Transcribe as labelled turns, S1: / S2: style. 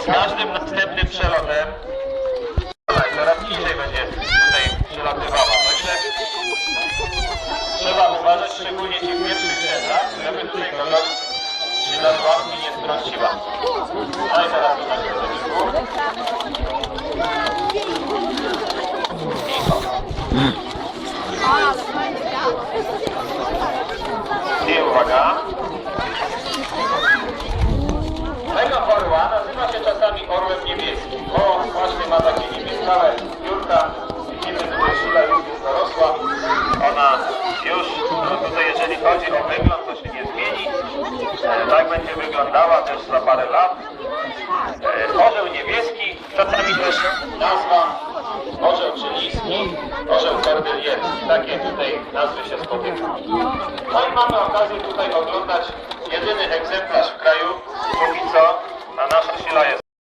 S1: z każdym następnym przelotem coraz niżej będzie tutaj przelatywała. Także trzeba uważać, szczególnie ci w pierwszych rzędach, żeby tutaj kogoś się na łapki nie strąciła. No i teraz wyniku. I uwaga. Takie niebieskałe piórka. Widzimy tutaj szula już jest dorosła. Ona już, no tutaj jeżeli chodzi o wygląd, to się nie zmieni. E, tak będzie wyglądała też za parę lat. E, orzeł niebieski, czasami też nazwa orzeł czyliski, orzeł kordylierski. Takie tutaj nazwy się spotykają. No i mamy okazję tutaj oglądać jedyny egzemplarz w kraju